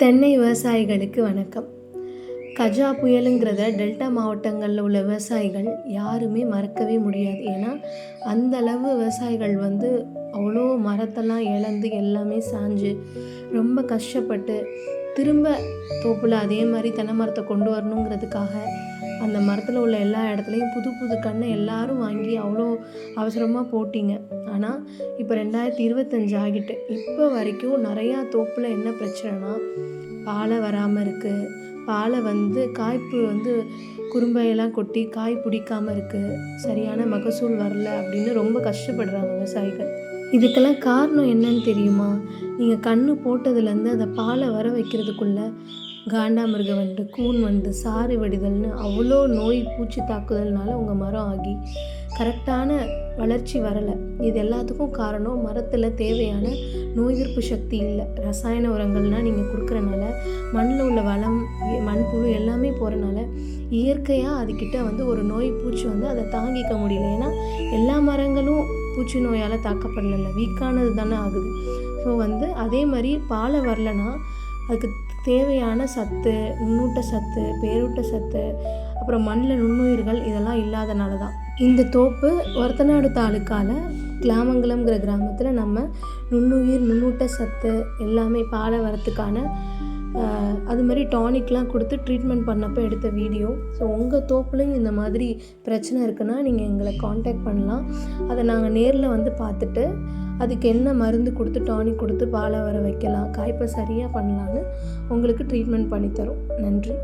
தென்னை விவசாயிகளுக்கு வணக்கம். கஜா புயலுங்கிறத டெல்டா மாவட்டங்களில் உள்ள விவசாயிகள் யாருமே மறக்கவே முடியாது. ஏன்னா அந்த அளவு விவசாயிகள் வந்து அவ்வளோ மரத்தெல்லாம் இழந்து எல்லாமே சாஞ்சு ரொம்ப கஷ்டப்பட்டு திரும்ப தோப்பில் அதே மாதிரி தென்னை மரத்தை கொண்டு வரணுங்கிறதுக்காக அந்த மரத்தில் உள்ள எல்லா இடத்துலையும் புது புது கண்ணை எல்லாரும் வாங்கி அவ்வளோ அவசரமாக போட்டிங்க. ஆனால் இப்போ ரெண்டாயிரத்தி இருபத்தஞ்சு ஆகிட்டு. இப்போ வரைக்கும் நிறையா தோப்பில் என்ன பிரச்சனைனா பாலை வராமல் இருக்குது பாலை வந்து காய்ப்பு வந்து குறும்பையெல்லாம் கொட்டி காய் பிடிக்காம இருக்குது சரியான மகசூல் வரல அப்படின்னு ரொம்ப கஷ்டப்படுறாங்க விவசாயிகள். இதுக்கெல்லாம் காரணம் என்னன்னு தெரியுமா? நீங்கள் கண்ணு போட்டதுலேருந்து அந்த பாலை வர வைக்கிறதுக்குள்ளே காண்டாமிருகம் வந்து கூன் வந்து சாறு வடிதல்னு அவ்வளோ நோய் பூச்சி தாக்குதல்னால உங்கள் மரம் ஆகி கரெக்டான வளர்ச்சி வரலை. இது எல்லாத்துக்கும் காரணம் மரத்தில் தேவையான நோய் எதிர்ப்பு சக்தி இல்லை. ரசாயன உரங்கள்னால் நீங்கள் கொடுக்குறனால மண்ணில் உள்ள வளம் மண்புழு எல்லாமே போகிறனால இயற்கையாக அதுக்கிட்ட வந்து ஒரு நோய் பூச்சி வந்து அதை தாங்கிக்க முடியல. ஏன்னா எல்லா மரங்களும் பூச்சி நோயால் தாக்கப்படல வீக்கானது தானே ஆகுது. ஸோ வந்து அதே மாதிரி பாலை வரலன்னா அதுக்கு தேவையான சத்து நுண்ணூட்ட சத்து பேரூட்ட சத்து அப்புறம் மண்ணில் நுண்ணுயிர்கள் இதெல்லாம் இல்லாதனால தான். இந்த தோப்பு ஒரத்தநாடு தாலுக்கால கிளாமங்கலம்ங்கிற கிராமத்தில் நம்ம நுண்ணுயிர் நுண்ணூட்ட சத்து எல்லாமே பாட வரத்துக்கான அது மாதிரி டானிக்லாம் கொடுத்து ட்ரீட்மெண்ட் பண்ணப்போ எடுத்த வீடியோ. ஸோ உங்கள் தோப்புலையும் இந்த மாதிரி பிரச்சனை இருக்குன்னா நீங்கள் எங்களை காண்டாக்ட் பண்ணலாம். அதை நாங்கள் நேரில் வந்து பார்த்துட்டு அதுக்கு என்ன மருந்து கொடுத்து டானிக் கொடுத்து பாலை வர வைக்கலாம். காய்ப்பை சரியாக பண்ணலான்னு உங்களுக்கு ட்ரீட்மெண்ட் பண்ணித்தரோம். நன்றி.